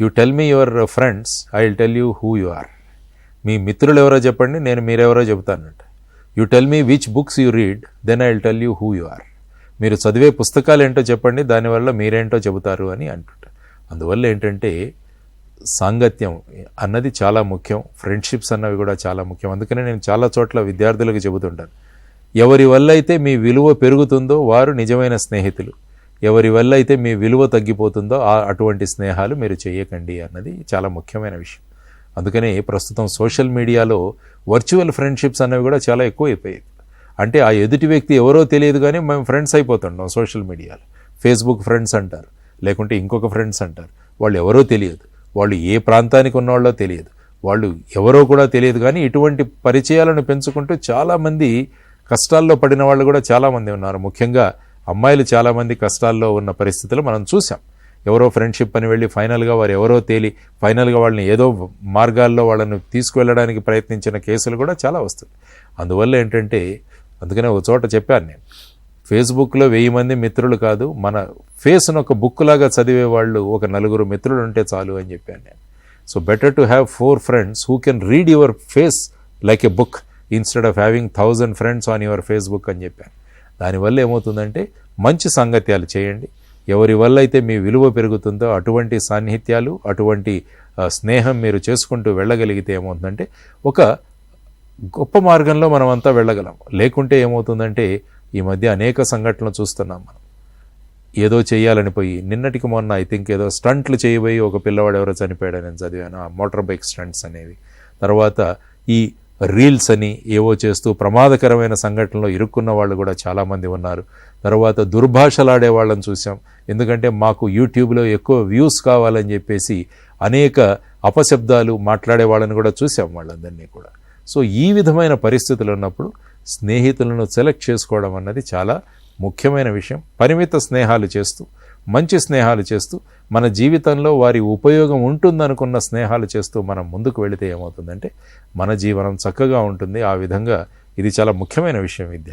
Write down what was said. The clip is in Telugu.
You tell me your friends I will tell you who you are మీ మిత్రులు ఎవరో చెప్పండి నేను మీరెవరో చెబుతానంట. You tell me which books you read then I will tell you who you are మీరు చదివే పుస్తకాలు ఏంటో చెప్పండి దానివల్ల మీరేంటో చెబుతారు అని అంటుంటారు అందువల్ల ఏంటంటే సాంగత్యం అన్నది చాలా ముఖ్యం ఫ్రెండ్షిప్స్ అన్నవి కూడా చాలా ముఖ్యం. అందుకనే నేను చాలా చోట్ల విద్యార్థులకు చెబుతుంటాను. ఎవరి వల్ల అయితే మీ విలువ పెరుగుతుందో వారు నిజమైన స్నేహితులు. ఎవరి వల్ల అయితే మీ విలువ తగ్గిపోతుందో ఆ అటువంటి స్నేహాలు మీరు చేయకండి అన్నది చాలా ముఖ్యమైన విషయం. అందుకనే ప్రస్తుతం సోషల్ మీడియాలో వర్చువల్ ఫ్రెండ్షిప్స్ అనేవి కూడా చాలా ఎక్కువైపోయాయి. అంటే ఆ ఎదుటి వ్యక్తి ఎవరో తెలియదు కానీ మేము ఫ్రెండ్స్ అయిపోతుంటాం సోషల్ మీడియాలో. ఫేస్బుక్ ఫ్రెండ్స్ అంటారు లేకుంటే ఇంకొక ఫ్రెండ్స్ అంటారు. వాళ్ళు ఎవరో తెలియదు. వాళ్ళు ఏ ప్రాంతానికి ఉన్నవాళ్ళో తెలియదు. వాళ్ళు ఎవరో కూడా తెలియదు కానీ ఇటువంటి పరిచయాలను పెంచుకుంటూ చాలామంది కష్టాల్లో పడిన వాళ్ళు కూడా చాలామంది ఉన్నారు. ముఖ్యంగా అమ్మాయిలు చాలామంది కష్టాల్లో ఉన్న పరిస్థితులు మనం చూసాం ఎవరో ఫ్రెండ్షిప్ అని వెళ్ళి ఫైనల్గా వారు ఎవరో తేలి ఫైనల్గా వాళ్ళని ఏదో మార్గాల్లో వాళ్ళని తీసుకువెళ్ళడానికి ప్రయత్నించిన కేసులు కూడా చాలా వస్తుంది అందువల్ల ఏంటంటే అందుకనే ఒక చోట చెప్పాను నేను ఫేస్బుక్లో వెయ్యి మంది మిత్రులు కాదు మన ఫేస్ను ఒక బుక్ లాగా చదివే వాళ్ళు ఒక నలుగురు మిత్రులు ఉంటే చాలు అని చెప్పాను నేను. So better to have four friends who can read your face like a book instead of having thousand friends on your Facebook అని చెప్పాను. దానివల్ల ఏమవుతుందంటే మంచి సాంగత్యాలు చేయండి. ఎవరి వల్ల అయితే మీ విలువ పెరుగుతుందో అటువంటి సాన్నిహిత్యాలు అటువంటి స్నేహం మీరు చేసుకుంటూ వెళ్ళగలిగితే ఏమవుతుందంటే ఒక గొప్ప మార్గంలో మనం అంతా వెళ్ళగలం. లేకుంటే ఏమవుతుందంటే ఈ మధ్య అనేక సంఘటనలు చూస్తున్నాం మనం. ఏదో చేయాలని పోయి నిన్నటికి మొన్న ఐ థింక్ ఏదో స్టంట్లు చేయబోయి ఒక పిల్లవాడు ఎవరో చనిపోయాడని నేను చదివాను ఆ మోటార్ బైక్ స్టంట్స్ అనేవి. తర్వాత ఈ రీల్స్ అని ఏవో చేస్తూ ప్రమాదకరమైన సంఘటనలో ఇరుక్కున్న వాళ్ళు కూడా చాలామంది ఉన్నారు. తర్వాత దుర్భాషలాడే వాళ్ళని చూసాం ఎందుకంటే మాకు యూట్యూబ్లో ఎక్కువ వ్యూస్ కావాలని చెప్పేసి అనేక అపశబ్దాలు మాట్లాడే వాళ్ళని కూడా చూసాం వాళ్ళందరినీ కూడా. సో ఈ విధమైన పరిస్థితులు ఉన్నప్పుడు స్నేహితులను సెలెక్ట్ చేసుకోవడం అన్నది చాలా ముఖ్యమైన విషయం. పరిమిత స్నేహాలు చేస్తూ మంచి స్నేహాలు చేస్తూ మన జీవితంలో వారి ఉపయోగం ఉంటుందనుకున్న స్నేహాలు చేస్తూ మనం ముందుకు వెళితే ఏమవుతుందంటే మన జీవనం చక్కగా ఉంటుంది. ఆ విధంగా ఇది చాలా ముఖ్యమైన విషయం విద్య.